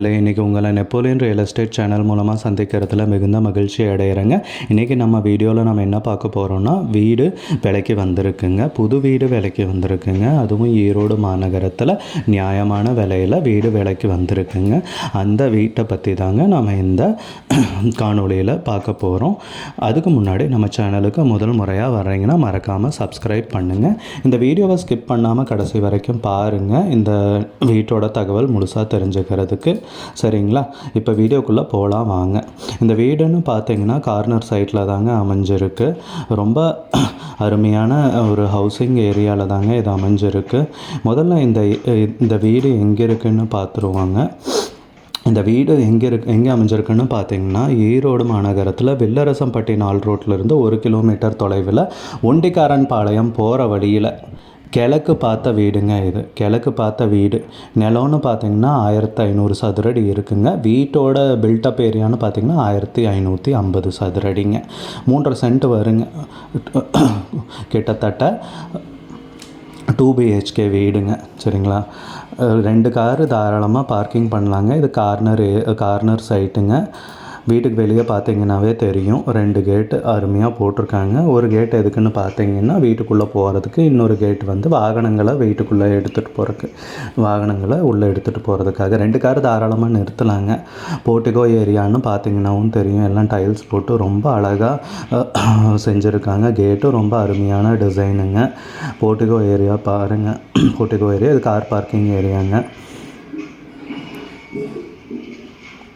இல்லை இன்றைக்கி உங்களை நெப்போலியன் ரியல் எஸ்டேட் சேனல் மூலமாக சந்திக்கிறதுல மிகுந்த மகிழ்ச்சி அடைகிறேங்க இன்றைக்கி நம்ம வீடியோவில் நம்ம என்ன பார்க்க போகிறோம்னா வீடு விலைக்கு வந்திருக்குங்க. புது வீடு விலைக்கு வந்திருக்குங்க. அதுவும் ஈரோடு மாநகரத்தில் நியாயமான விலையில் வீடு விலைக்கு வந்திருக்குங்க. அந்த வீட்டை பற்றி தாங்க நம்ம இந்த காணொலியில் பார்க்க போகிறோம் அதுக்கு முன்னாடி நம்ம சேனலுக்கு முதல் முறையாக வர்றீங்கன்னா மறக்காமல் சப்ஸ்கிரைப் பண்ணுங்கள் இந்த வீடியோவை ஸ்கிப் பண்ணாமல் கடைசி வரைக்கும் பாருங்கள் இந்த வீட்டோட தகவல் முழுசாக தெரிஞ்சுக்கிறதுக்கு சரிங்களா? இப்போ வீடியோக்குள்ளே போகலாம் வாங்க. இந்த வீடுன்னு பார்த்தீங்கன்னா கார்னர் சைட்டில் தாங்க அமைஞ்சிருக்கு. ரொம்ப அருமையான ஒரு ஹவுசிங் ஏரியாவில் தாங்க இது அமைஞ்சிருக்கு. முதல்ல இந்த இந்த வீடு எங்கே இருக்குன்னு பார்த்துருவாங்க இந்த வீடு எங்கே இருக்கு எங்கே அமைஞ்சிருக்குன்னு பார்த்தீங்கன்னா ஈரோடு மாநகரத்தில் வில்லரசம்பட்டி நாள் ரோட்லேருந்து ஒரு கிலோமீட்டர் தொலைவில் ஒண்டிக்காரன் பாளையம் போகிற வழியில். கிழக்கு பார்த்த வீடுங்க இது. கிழக்கு பார்த்த வீடு. நிலம்னு பார்த்தீங்கன்னா ஆயிரத்தி ஐநூறு சதுரடி இருக்குங்க. வீட்டோட பில்டப் ஏரியான்னு பார்த்தீங்கன்னா ஆயிரத்தி ஐநூற்றி ஐம்பது சதுரடிங்க. மூன்றரை சென்ட் வருங்க. கிட்டத்தட்ட டூ பிஹெச்கே வீடுங்க. சரிங்களா? ரெண்டு காரு தாராளமாக பார்க்கிங் பண்ணலாங்க. இது கார்னர் கார்னர் சைட்டுங்க வீட்டுக்கு வெளியே பார்த்தீங்கன்னாவே தெரியும். ரெண்டு கேட்டு அருமையாக போட்டிருக்காங்க. ஒரு கேட் எதுக்குன்னு பார்த்தீங்கன்னா வீட்டுக்குள்ளே போகிறதுக்கு இன்னொரு கேட் வந்து வாகனங்களை வீட்டுக்குள்ளே எடுத்துகிட்டு போகிறதுக்கு வாகனங்களை உள்ளே எடுத்துகிட்டு போகிறதுக்காக ரெண்டு கார் தாராளமாக நிறுத்தலாங்க. போர்ட்டிகோ ஏரியான்னு பார்த்தீங்கன்னாவும் தெரியும். எல்லாம் டைல்ஸ் போட்டு ரொம்ப அழகாக செஞ்சுருக்காங்க. கேட்டும் ரொம்ப அருமையான டிசைனுங்க போர்ட்டிகோ ஏரியா பாருங்கள் போர்ட்டிகோ ஏரியா இது கார் பார்க்கிங் ஏரியாங்க.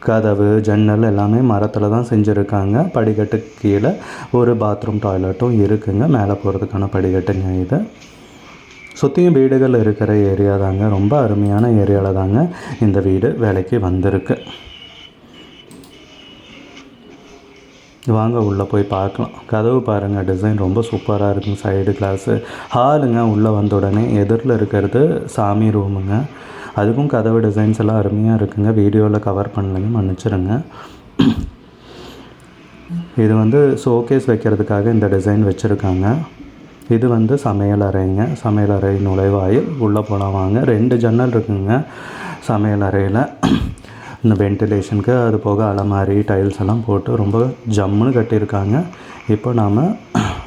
கதவு ஜன்னல் எல்லாமே மரத்தில் தான் செஞ்சுருக்காங்க. படிக்கட்டுக்கு கீழே ஒரு பாத்ரூம் டாய்லெட்டும் இருக்குங்க. மேலே போகிறதுக்கான படிக்கட்டுங்க இது. சுற்றியும் வீடுகள் இருக்கிற ஏரியா தாங்க. ரொம்ப அருமையான ஏரியாவில் தாங்க இந்த வீடு வேலைக்கு வந்திருக்கு. வாங்க உள்ளே போய் பார்க்கலாம். கதவு பாருங்கள் டிசைன் ரொம்ப சூப்பராக இருக்குங்க. சைடு கிளாஸு ஹாலுங்க உள்ளே வந்த உடனே எதிரில் இருக்கிறது சாமி ரூமுங்க அதுக்கும் கதவு டிசைன்ஸ் எல்லாம் அருமையாக இருக்குங்க. வீடியோவில் கவர் பண்ணலைங்க. மன்னிச்சிருங்க. இது வந்து ஷோகேஸ் வைக்கிறதுக்காக இந்த டிசைன் வச்சுருக்காங்க. இது வந்து சமையல் அறைங்க. சமையல் அறை நுழைவாயில். உள்ளே போகலாம் வாங்க. ரெண்டு ஜன்னல் இருக்குங்க. சமையல் அறையில். இந்த வென்டிலேஷனுக்கு அது போக அலமாரி டைல்ஸ் எல்லாம் போட்டு ரொம்ப ஜம்முன்னு கட்டியிருக்காங்க. இப்போ நாம்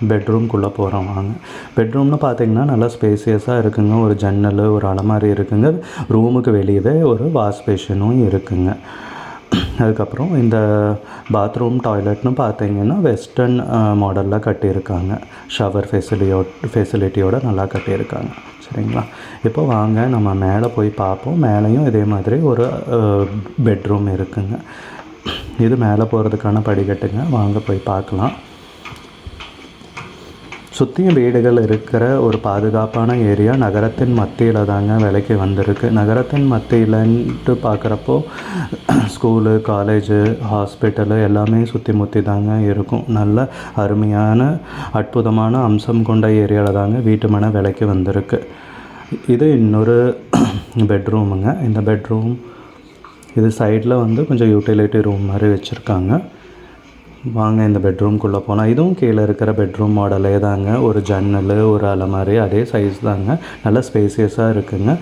பெட்ரூம்குள்ளே போகிறோம் வாங்க. பெட்ரூம்னு பார்த்தீங்கன்னா நல்லா ஸ்பேசியஸாக இருக்குங்க. ஒரு ஜன்னல் ஒரு அலமாரி இருக்குங்க. ரூமுக்கு வெளியவே ஒரு வாஷ் பேஷனும் இருக்குங்க. அதுக்கப்புறம் இந்த பாத்ரூம் டாய்லெட்னு பார்த்தீங்கன்னா வெஸ்டர்ன் மாடலில் கட்டியிருக்காங்க. ஷவர் ஃபெசிலியோ ஃபெசிலிட்டியோடு நல்லா கட்டியிருக்காங்க. சரிங்களா? இப்போ வாங்க நம்ம மேலே போய் பார்ப்போம் மேலேயும் இதே மாதிரி ஒரு பெட்ரூம் இருக்குங்க. இது மேலே போகிறதுக்கான படிக்கட்டுங்க. வாங்க போய் பார்க்கலாம் சுற்றியும் வீடுகள் இருக்கிற ஒரு பாதுகாப்பான ஏரியா. நகரத்தின் மத்தியில் தாங்க விலைக்கு வந்திருக்கு. நகரத்தின் மத்தியிலன்ட்டு பார்க்குறப்போ ஸ்கூலு காலேஜு ஹாஸ்பிட்டலு எல்லாமே சுற்றி முற்றி தாங்க இருக்கும். நல்ல அருமையான அற்புதமான அம்சம் கொண்ட ஏரியாவில் தாங்க வீட்டு மன விலைக்கு வந்திருக்கு. இது இன்னொரு பெட்ரூமுங்க. இந்த பெட்ரூம் இது சைடில் வந்து கொஞ்சம் யூட்டிலிட்டி ரூம் மாதிரி வச்சுருக்காங்க. வாங்க இந்த பெட்ரூம்குள்ளே போனால் இதுவும் கீழே இருக்கிற பெட்ரூம் மாடலே தாங்க. ஒரு ஜன்னல் ஒரு அலமாரி அதே சைஸ் தாங்க. நல்ல ஸ்பேசியஸாக இருக்குங்க.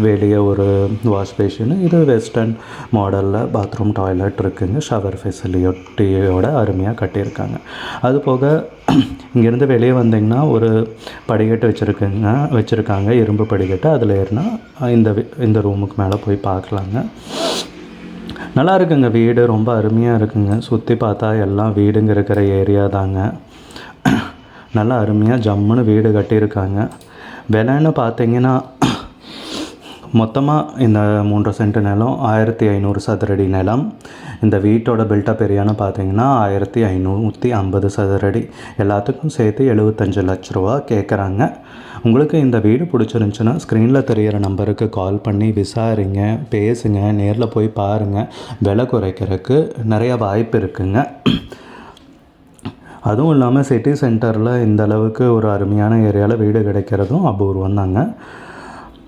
வெளியே ஒரு வாஷ் பேஷனு இது வெஸ்டர்ன் மாடலில் பாத்ரூம் டாய்லெட் இருக்குங்க. ஷவர் ஃபெசிலிட்டியோட அருமையாக கட்டியிருக்காங்க. அது போக இங்கேருந்து வெளியே வந்தீங்கன்னா ஒரு படிக்கட்டு வச்சுருக்குங்க. வச்சுருக்காங்க. இரும்பு படிக்கட்டு. அதில் ஏறினா இந்த இந்த ரூமுக்கு மேலே போய் பார்க்கலாங்க. நல்லா இருக்குங்க வீடு ரொம்ப அருமையாக இருக்குங்க. சுற்றி பார்த்தா எல்லாம் வீடுங்க இருக்கிற ஏரியா தாங்க. நல்லா அருமையாக ஜம்முன்னு வீடு கட்டியிருக்காங்க. விலைன்னு பார்த்தீங்கன்னா மொத்தமாக இந்த மூன்றரை சென்ட் நிலம் ஆயிரத்தி ஐநூறு சதுரடி நிலம். இந்த வீட்டோட பில்டப் ஏரியான்னு பார்த்தீங்கன்னா ஆயிரத்தி ஐநூற்றி ஐம்பது சதுரடி. எல்லாத்துக்கும் சேர்த்து எழுபத்தஞ்சு லட்ச ரூபா கேட்குறாங்க உங்களுக்கு இந்த வீடு பிடிச்சிருந்துச்சுன்னா ஸ்க்ரீனில் தெரிகிற நம்பருக்கு கால் பண்ணி விசாரிங்க பேசுங்க நேரில் போய் பாருங்கள் விலை குறைக்கிறதுக்கு நிறைய வாய்ப்பு இருக்குங்க. அதுவும் இல்லாமல் சிட்டி சென்டரில் இந்த அளவுக்கு ஒரு அருமையான ஏரியாவில் வீடு கிடைக்கிறதும் அபூர்வம் தாங்க